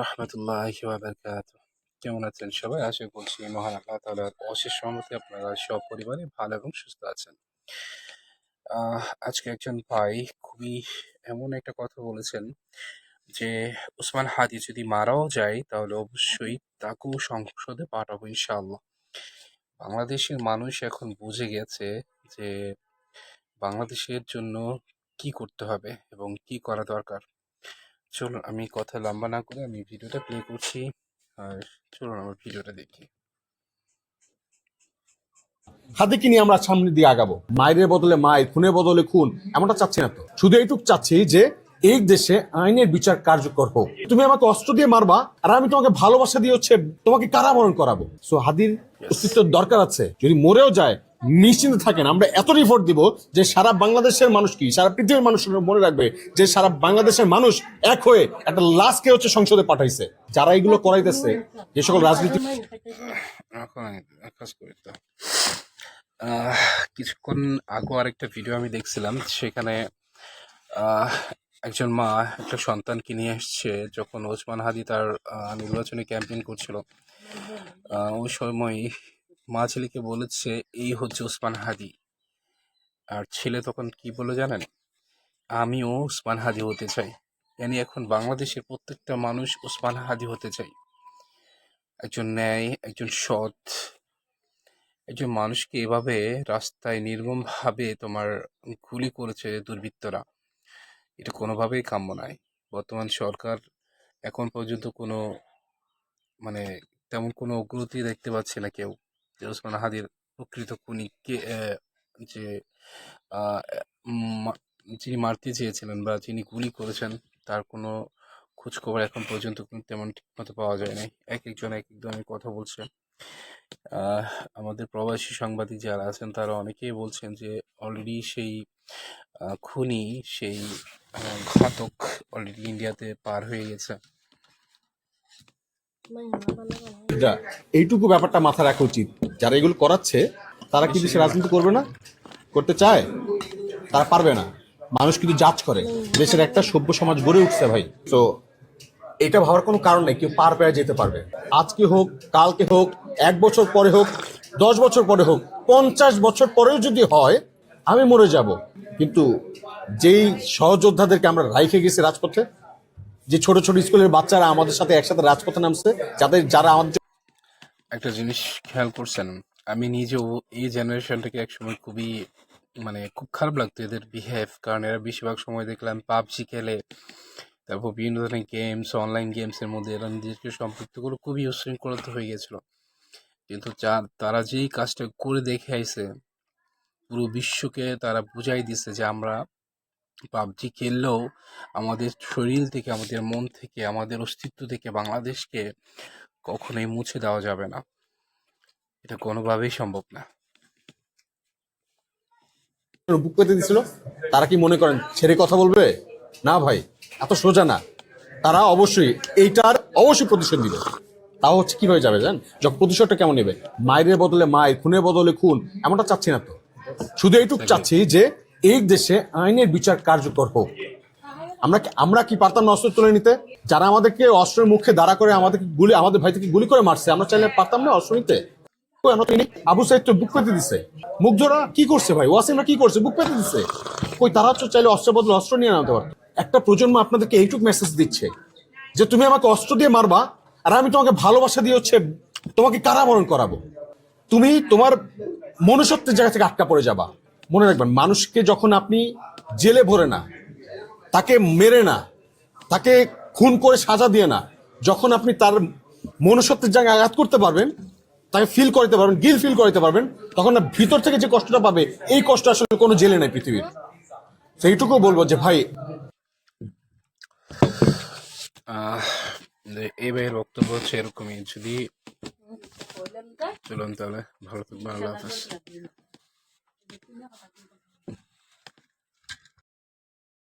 রহমতুল্লাহ বাবরকাত কেমন আছেন সবাই? আশা করছি মহান আল্লাহ তালার অশেষ সহমতে আপনারা সব পরিবারে ভালো এবং সুস্থ আছেন। আজকে একজন ভাই খুবই এমন একটা কথা বলেছেন যে, উসমান হাদি যদি মারাও যায়, তাহলে অবশ্যই তাকেও সংসদে পাঠাবো ইনশাআল্লাহ। বাংলাদেশের মানুষ এখন বুঝে গেছে যে, বাংলাদেশের জন্য কি করতে হবে এবং কি করা দরকার। চলুন আমি কথা লম্বা না করে আমি ভিডিওটা প্লে করছি। আর চলুন আমার ভিডিওটা দেখি। হাদিকে নিয়ে আমরা সামনে দিয়ে আগাবো? মায়ের বদলে মায়ের খুনের বদলে খুন এমনটা চাচ্ছি না তো। শুধু এইটুক চাচ্ছি যে এই দেশে আইনের বিচার কার্যকর হোক। তুমি আমাকে অস্ত্র দিয়ে মারবা আর আমি তোমাকে ভালোবাসা দিয়ে হচ্ছে তোমাকে কারাবরণ করাবো। সো হাদির অস্তিত্ব দরকার আছে। যদি মরেও যায় নিশ্চিন্ত থাকেন। আমরা এত রিপোর্ট দিব যে সারা বাংলাদেশের মানুষ কি, সারা পৃথিবীর মানুষ মনে রাখবে যে সারা বাংলাদেশের মানুষ এক হয়ে একটা লাশকে হচ্ছে সংসদে পাঠাইছে। যারা এগুলো করাইতেছে, যে সকল রাজনীতি কিছুক্ষণ আগে আরেকটা ভিডিও আমি দেখছিলাম, সেখানে একজন মা একটা সন্তানকে নিয়ে এসছে, যখন ওসমান হাদি তার নির্বাচনী ক্যাম্পেইন করছিল। ওই সময় মা ছেলেকে বলেছে, এই হচ্ছে ওসমান হাদি। আর ছেলে তখন কি বলে জানেন? আমিও ওসমান হাদি হতে চাই। yani এখন বাংলাদেশের প্রত্যেকটা মানুষ ওসমান হাদি হতে চাই। একজন ন্যায়, একজন সৎ, একজন মানুষকে এভাবে রাস্তায় নির্মমভাবে তোমার গুলি করেছে দুর্বৃত্তরা, এটা কোনোভাবেই কাম্য নয়। বর্তমান সরকার এখন পর্যন্ত কোনো মানে তেমন কোনো অগ্রগতি দেখতে পাচ্ছে না কেউ। যে ওসমান হাদির প্রকৃত খুনি কে যে যিনি মারতে চেয়েছিলেন বা যিনি গুলি করেছেন, তার কোনো খোঁজখবর এখন পর্যন্ত তেমন ঠিকমতো পাওয়া যায় নাই এক একজন এক এক ধরনের কথা বলছে। আমাদের প্রবাসী সাংবাদিক যারা আছেন, তারা অনেকেই বলছেন যে অলরেডি সেই খুনি, সেই ঘাতক অলরেডি ইন্ডিয়াতে পার হয়ে গেছে। এইটুকু ব্যাপারটা মাথায় রাখা উচিত। যারা এগুলো করাচ্ছে, তারা কি দেশে রাজনীতি করবে না? করতে চায়? তারা পারবে না। মানুষ কিন্তু জাজ করে। দেশের একটা সভ্য সমাজ গড়ে উঠছে ভাই। তো এটা ভাবার কোনো কারণ নেই। কেউ পার পেয়ে যেতে পারবে। আজকে হোক, কালকে হোক, এক বছর পরে হোক, দশ বছর পরে হোক, পঞ্চাশ বছর পরেও যদি হয়, আমি মরে যাব। কিন্তু যেই সহযোদ্ধাদেরকে আমরা রাইখে গেছি রাজপথে যে ছোট ছোট স্কুলের বাচ্চারা আমাদের সাথে একসাথে রাজপথে নামছে, যাদের যারা আমাদের একটা জিনিস খেয়াল করছেন, আমি নিজেও এই জেনারেশনটাকে একসময় খুবই মানে খুব খারাপ লাগতো এদের বিহেভ কারণ এরা বেশিরভাগ সময় দেখলাম পাবজি খেলে, তারপর বিভিন্ন ধরনের গেমস অনলাইন গেমসের মধ্যে এরা নিজেকে সম্পৃক্ত করে খুবই উশৃঙ্খলিত হয়ে গেছিল। কিন্তু যা তারা যেই কাজটা করে দেখে আইছে, পুরো বিশ্বকে তারা বুঝাই দিছে যে আমরা পাবজি খেললেও আমাদের শরীর থেকে আমাদের মন থেকে আমাদের অস্তিত্ব থেকে বাংলাদেশকে কখনোই মুছে দেওয়া যাবে না। এটা কোনোভাবেই সম্ভব না। বুক পেতে দিছিল? তারা কি মনে করেন ছেড়ে কথা বলবে? না ভাই এত সোজা না। তারা অবশ্যই এইটার অবশ্যই প্রতিশোধ দিবে। তাও হচ্ছে কীভাবে যাবে জান যখন প্রতিশোধটা কেমন নেবে? মায়ের বদলে মায়ের খুনের বদলে খুন এমনটা চাচ্ছি না তো। শুধু এইটুকু চাচ্ছি যে এই দেশে আইনের বিচার কার্যকর হোক। আমরা আমরা কি পারতাম না অস্ত্র তুলে নিতে? যারা আমাদেরকে অস্ত্রের মুখে দাঁড়া করে আমাদেরকে গুলি আমাদের ভাই থেকে গুলি করে মারছে, আমরা চাইলে পারতাম না অস্ত্র নিতে। আবু সাইদ তো বুক পেতে দিছে। মুগ্ধরা কি করছে ভাই? ওয়াসিমরা কি করছে? বুক পেতে দিছে। কই, তারা তো চাইলে অস্ত্রের বদলে অস্ত্র নিয়ে আনতে পারত। একটা প্রজন্ম আপনাদেরকে এইটুক মেসেজ দিচ্ছে যে, তুমি আমাকে অস্ত্র দিয়ে মারবা আর আমি তোমাকে ভালোবাসা দিয়ে হচ্ছে তোমাকে কারাবরণ করাবো। তুমি তোমার মনুষ্যত্বের জায়গা থেকে আটকা পড়ে যাবা। মনে রাখবেন মানুষকে যখন আপনি জেলে ভরে না তাকে মেরে না তাকে খুন করে সাজা দিয়ে না যখন আপনি তার মনুষ্যত্বের জায়গায় আঘাত করতে পারবেন তাকে ফিল করতে পারবেন গিল ফিল করতে পারবেন তখন না ভিতর থেকে যে কষ্টটা পাবে এই কষ্ট আসলে কোনো জেলে নেই পৃথিবীর। সেইটুকু বলব যে ভাই আহ, এই ভাইয়ের বক্তব্য হচ্ছে এরকমই। যদি চলুন তাহলে ভালো থাকবেন আল্লাহ হাফেজ Argentina o